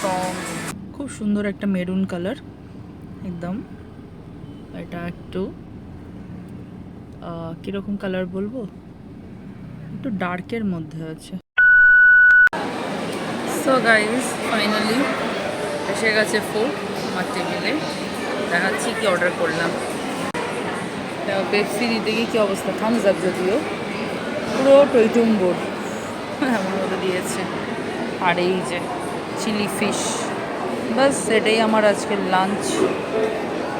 Strong খুব সুন্দর একটা মেরুন কালার, একদম। এটা একটু কীরকম কালার বলব? একটু ডার্কের মধ্যে আছে। সো গাইজ ফাইনালি এসে গেছে ফুড আমার টেবিলে। দেখাচ্ছি কি অর্ডার করলাম। পেপসি দিতে গিয়ে কী অবস্থা? থামস আপ যদিও। পুরো টইটুম্বুর। এমন মতো দিয়েছে। আর এই যে চিলি ফিশ। বাস এটাই আমার আজকের লাঞ্চ।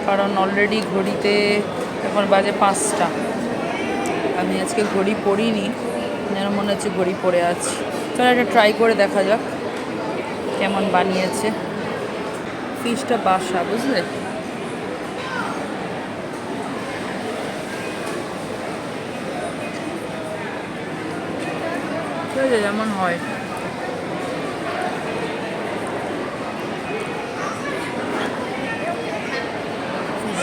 কারণ অলরেডি ঘড়িতে এখন বাজে পাঁচটা। আমি আজকে ঘড়ি পরিনি যেন মনে হচ্ছে ঘড়ি পরে আছি। চলো এটা ট্রাই করে দেখা যাক কেমন বানিয়েছে। ফিশটা বাসা, বুঝলে? যেমন হয়।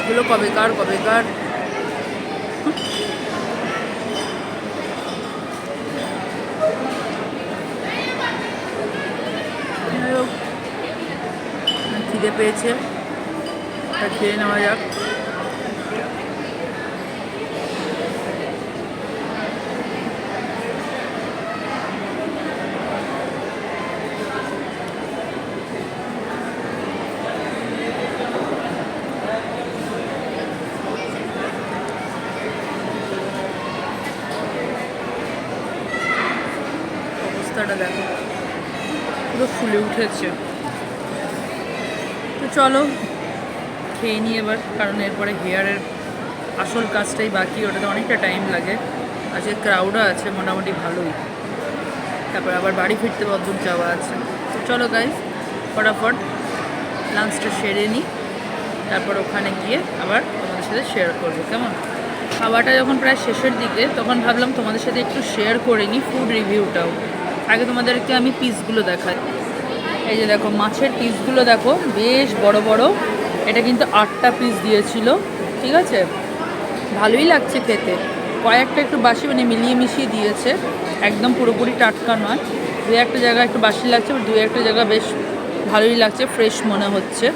ফিশগুলো কবেকার কবেকার। খিদে পেয়েছে। খেয়ে নেওয়া যাক। অবস্থাটা দেখো। পুরো ফুলে উঠেছে। তো চলো, খেয়ে নিই এবার, কারণ এরপরে হেয়ারের আসল কাজটাই বাকি, ওটাতে অনেকটা টাইম লাগে। আজকে ক্রাউডও আছে, মোটামুটি ভালোই। তারপর আবার বাড়ি ফিরতে বদূর যাওয়া আছে। তো চলো গাইজ ফটাফট লাঞ্চটা সেরে নিই। তারপর ওখানে গিয়ে আবার তোমাদের সাথে শেয়ার করব, কেমন? খাওয়াটা যখন প্রায় শেষের দিকে, তখন ভাবলাম তোমাদের সাথে একটু শেয়ার করে নিই ফুড রিভিউটাও আগে তোমাদেরকে আমি পিসগুলো দেখাই। এই যে দেখো, মাছের পিসগুলো দেখো, বেশ বড় বড়। এটা কিন্তু আটটা পিস দিয়েছিল, ঠিক আছে? ভালোই লাগছে খেতে। কয়েকটা একটু বাসি মানে মিলিয়ে মিশিয়ে দিয়েছে। একদম পুরোপুরি টাটকা নয়। দু একটা জায়গা একটু বাসি লাগছে দু একটা জায়গা বেশ ভালোই লাগছে ফ্রেশ মনে হচ্ছে।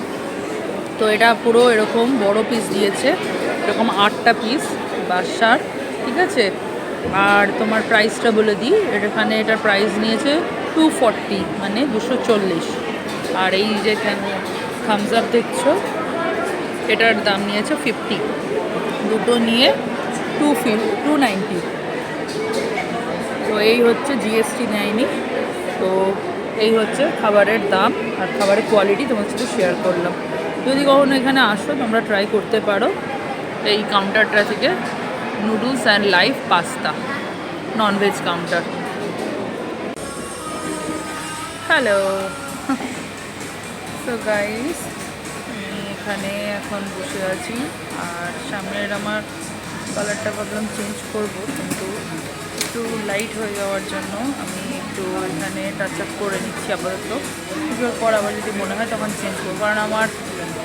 তো এটা পুরো এরকম বড় পিস দিয়েছে। এরকম আটটা পিস বাসার, ঠিক আছে? আর তোমার প্রাইসটা বলে দিই। এখানে এটার প্রাইস নিয়েছে টু ফর্টি মানে দুশো চল্লিশ। আর এই যে থামস আপ দেখছ, এটার দাম নিয়েছে ফিফটি দুটো নিয়ে টু ফিফ টু নাইনটি তো এই হচ্ছে জিএসটি নেয়নি। তো এই হচ্ছে খাবারের দাম আর খাবারের কোয়ালিটি তোমার সাথে শেয়ার করলাম। যদি কখনো এখানে আসো, তোমরা ট্রাই করতে পারো। এই কাউন্টারটা থেকে noodles and live pasta non veg counter hello তো গাইস আমি এখানে এখন বসে আছি, আর সামনের আমার কালারটা ভাবলাম চেঞ্জ করব, কিন্তু একটু লাইট হয়ে যাওয়ার জন্য আমি একটু এখানে টাচ আপ করে নিচ্ছি আপাতত। কিছুর পর আবার যদি মনে হয় তখন চেঞ্জ করব, কারণ আমার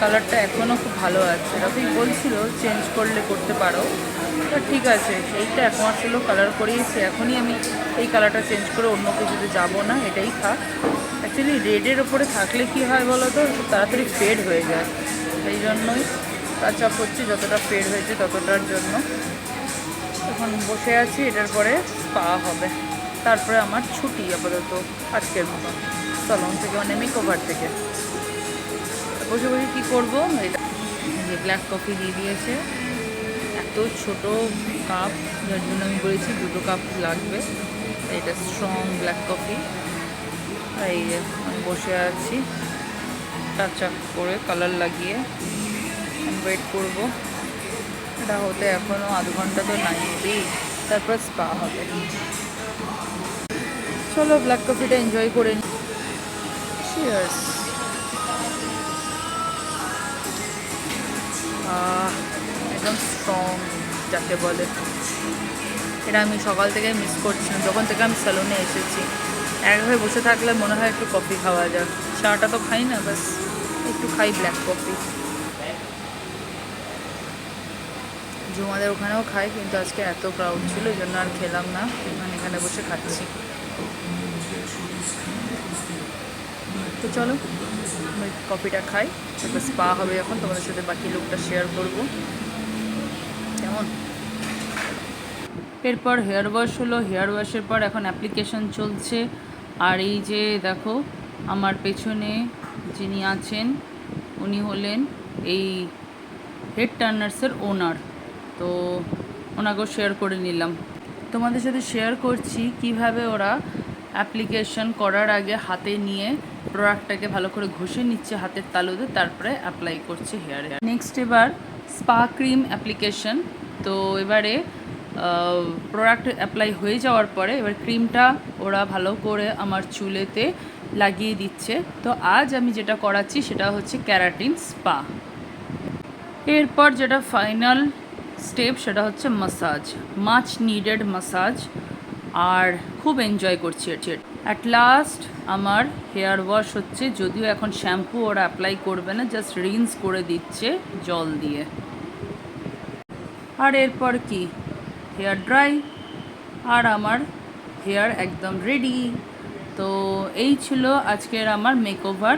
কালারটা এখনও খুব ভালো আছে। রফিক বলছিল চেঞ্জ করলে করতে পারো। তো ঠিক আছে, এইটা এক মাস হলো কালার করিয়েছি, এখনই আমি এই কালারটা চেঞ্জ করে অন্য কিছুতে যাব না, এটাই থাক। অ্যাকচুয়ালি রেডের ওপরে থাকলে কি হয় বলো তো? তাড়াতাড়ি ফেড হয়ে যায়। সেই জন্যই টাচ আপ হচ্ছে, যতটা ফেড হয়েছে ততটার জন্য। এখন বসে আছি, এটার পরে পাওয়া হবে। তারপরে আমার ছুটি আপাতত আজকের মতো। সলন থেকে মানে মেকওভার থেকে। বসে বসে কী করব? এটা ব্ল্যাক কফি দিয়ে দিয়েছে। এত ছোট কাপ, যার জন্য আমি বলেছি দুটো কাপ লাগবে। এটা স্ট্রং ব্ল্যাক কফি এই আমি বসে আছি। আপ করে কালার লাগিয়ে ওয়েট করব। এটা হতে এখনও আধ ঘণ্টা তো নাই তারপর স্পা হবে। চলো ব্ল্যাক কফিটা এনজয় করে নি। Cheers. একদম স্ট্রং যাকে বলে এটা আমি সকাল থেকে মিস করছিলাম যখন থেকে আমি স্যালুনে এসেছি একভাবে বসে থাকলে মনে হয় একটু কফি খাওয়া যাক। চাটা তো খাই না বাস একটু খাই ব্ল্যাক কফি জুমাদের ওখানেও খাই, কিন্তু আজকে এত ক্রাউড ছিল, এই জন্য আর খেলাম না। মানে এখানে বসে খাচ্ছি। তো চলো, আমি কফিটা খাই। তারপর স্পা হবে এখন, তোমাদের সাথে বাকি লোকটা শেয়ার করব কেমন এরপর হেয়ার ওয়াশ হলো। হেয়ার ওয়াশের পর এখন অ্যাপ্লিকেশন চলছে। আর এই যে দেখো, আমার পেছনে যিনি আছেন, উনি হলেন এই হেড টার্নার্সের ওনার তো ওনাকেও শেয়ার করে নিলাম। তোমাদের সাথে শেয়ার করছি কীভাবে ওরা অ্যাপ্লিকেশন করার আগে হাতে নিয়ে প্রোডাক্টটাকে ভালো করে ঘষে নিচ্ছে হাতের তালুতে, তারপরে অ্যাপ্লাই করছে হেয়ার হেয়ার নেক্সট এবার স্পা ক্রিম অ্যাপ্লিকেশন তো এবারে প্রোডাক্ট অ্যাপ্লাই হয়ে যাওয়ার পরে এবার ক্রিমটা ওরা ভালো করে আমার চুলেতে লাগিয়ে দিচ্ছে। তো আজ আমি যেটা করাচ্ছি সেটা হচ্ছে ক্যারাটিন স্পা। এরপর যেটা ফাইনাল স্টেপ সেটা হচ্ছে মাসাজ মাছ নিডেড মাসাজ আর খুব এনজয় করছি এটি অ্যাট লাস্ট আমার হেয়ার ওয়াশ হচ্ছে, যদিও এখন শ্যাম্পু ওরা অ্যাপ্লাই করবে না জাস্ট রিন্স করে দিচ্ছে জল দিয়ে। আর এরপর কি? হেয়ার ড্রাই আর আমার হেয়ার একদম রেডি। তো এই ছিল আজকের আমার মেকওভার।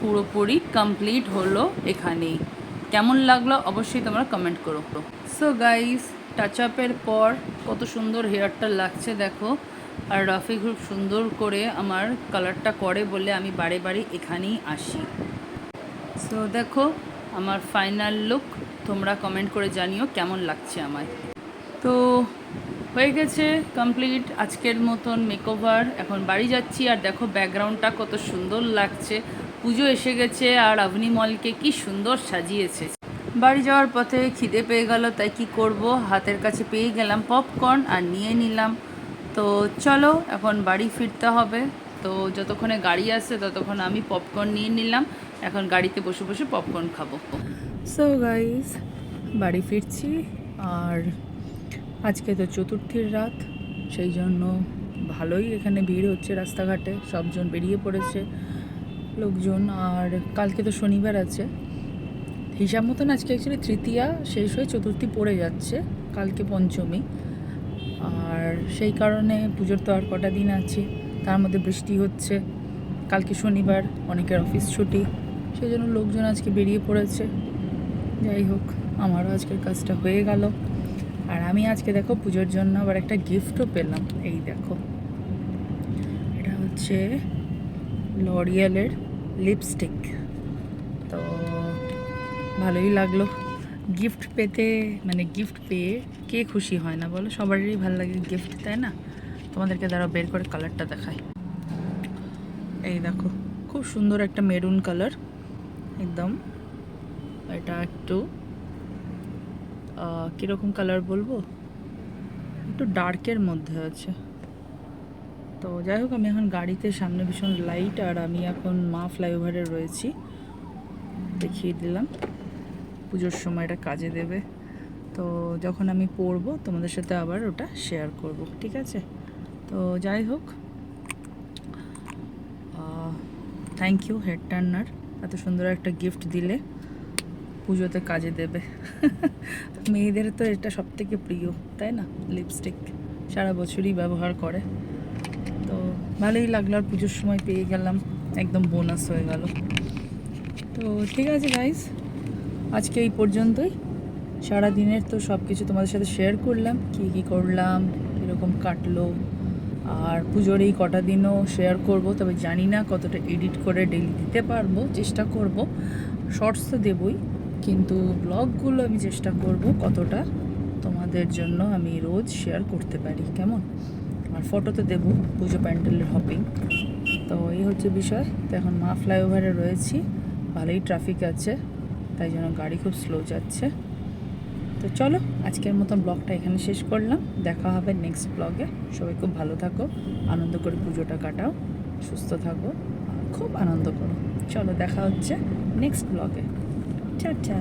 পুরোপুরি কমপ্লিট হলো এখানেই। কেমন লাগল অবশ্যই তোমরা কমেন্ট করো। সো গাইস টাচ আপের পর কত সুন্দর হেয়ারটা লাগছে দেখো। আর রাফি খুব সুন্দর করে আমার কালারটা করে বলে আমি বারে বারে এখানেই আসি। সো দেখো, আমার ফাইনাল লুক তোমরা কমেন্ট করে জানিও কেমন লাগছে আমায়। তো হয়ে গেছে কমপ্লিট আজকের মতন মেকওভার এখন বাড়ি যাচ্ছি আর দেখো ব্যাকগ্রাউন্ডটা কত সুন্দর লাগছে। পুজো এসে গেছে আর আভনি মলকে কি সুন্দর সাজিয়েছে। বাড়ি যাওয়ার পথে খিদে পেয়ে গেল, তাই কি করব? হাতের কাছে পেয়ে গেলাম পপকর্ন আর নিয়ে নিলাম। তো চলো, এখন বাড়ি ফিরতে হবে। তো যতক্ষণে গাড়ি আসে ততক্ষণ আমি পপকর্ন নিয়ে নিলাম। এখন গাড়িতে বসে বসে পপকর্ন খাব। সো গাইস বাড়ি ফিরছি আর আজকে তো চতুর্থীর রাত, সেই জন্য ভালোই এখানে ভিড় হচ্ছে রাস্তাঘাটে, সবজন বেরিয়ে পড়েছে লোকজন। আর কালকে তো শনিবার আছে। হিসাব মতন আজকে অ্যাকচুয়ালি তৃতীয়া শেষ হয়ে চতুর্থী পড়ে যাচ্ছে, কালকে পঞ্চমী। আর সেই কারণে পুজোর তো আর কটা দিন আছে, তার মধ্যে বৃষ্টি হচ্ছে। কালকে শনিবার অনেকের অফিস ছুটি, সেই জন্য লোকজন আজকে বেরিয়ে পড়েছে। যাই হোক, আমারও আজকের কাজটা হয়ে গেল। আর আমি আজকে দেখো পুজোর জন্য আবার একটা গিফটও পেলাম। এই দেখো। এটা হচ্ছে লরিয়ালের লিপস্টিক তো ভালোই লাগল। গিফট পেতে মানে গিফট পেয়ে কে খুশি হয় না বলো? সবারই ভালো লাগে গিফট তাই না? তোমাদেরকে দ্বারা বের করে কালারটা দেখায় এই দেখো, খুব সুন্দর একটা মেরুন কালার একদম। এটা একটু কীরকম কালার বলব? একটু ডার্কের মধ্যে আছে। তো যাই হোক, আমি এখন গাড়িতে, সামনে ভীষণ লাইট আর আমি এখন মা ফ্লাইওভারে রয়েছি। দেখিয়ে দিলাম। পুজোর সময় এটা কাজে দেবে। তো যখন আমি পরবো, তোমাদের সাথে আবার ওটা শেয়ার করব, ঠিক আছে? তো যাই হোক থ্যাংক ইউ হেড টার্নার এত সুন্দর একটা গিফট দিলে। পুজোতে কাজে দেবে। মেয়েদের তো এটা সব থেকে প্রিয়, তাই না? লিপস্টিক সারা বছরই ব্যবহার করে। তো ভালোই লাগল আর পুজোর সময় পেয়ে গেলাম। একদম বোনাস হয়ে গেল। তো ঠিক আছে গাইস আজকে এই পর্যন্তই। সারা দিনের তো সব কিছু তোমাদের সাথে শেয়ার করলাম, কি কি করলাম, কীরকম কাটলো, আর পুজোর এই কটা দিনও শেয়ার করব, তবে জানি না কতটা এডিট করে ডেলি দিতে পারব, চেষ্টা করব। শর্টস তো দেবই কিন্তু ব্লগগুলো আমি চেষ্টা করব কতটা তোমাদের জন্য আমি রোজ শেয়ার করতে পারি, কেমন? আর ফটো তো দেবো পুজো প্যান্ডেলের হপিং তো এই হচ্ছে বিষয়। তো এখন মা ফ্লাইওভারে রয়েছি। ভালোই ট্রাফিক আছে, তাই জন্য গাড়ি খুব স্লো যাচ্ছে। তো চলো, আজকের মতন ব্লগটা এখানে শেষ করলাম। দেখা হবে নেক্সট ব্লগে সবাই খুব ভালো থাকো, আনন্দ করে পুজোটা কাটাও, সুস্থ থাকো খুব আনন্দ করো। চলো, দেখা হচ্ছে নেক্সট ব্লগে টাটা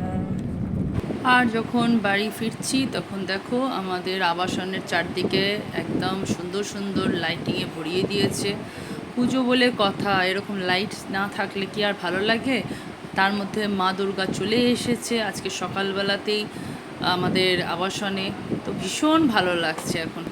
আর যখন বাড়ি ফিরছি, তখন দেখো আমাদের আবাসনের চারদিকে একদম সুন্দর সুন্দর লাইটিংয়ে ভরিয়ে দিয়েছে। পুজো বলে কথা, এরকম লাইট না থাকলে কি আর ভালো লাগে? তার মধ্যে মা দুর্গা চলে এসেছে আজকে সকালবেলাতেই আমাদের আবাসনে। তো ভীষণ ভালো লাগছে এখন।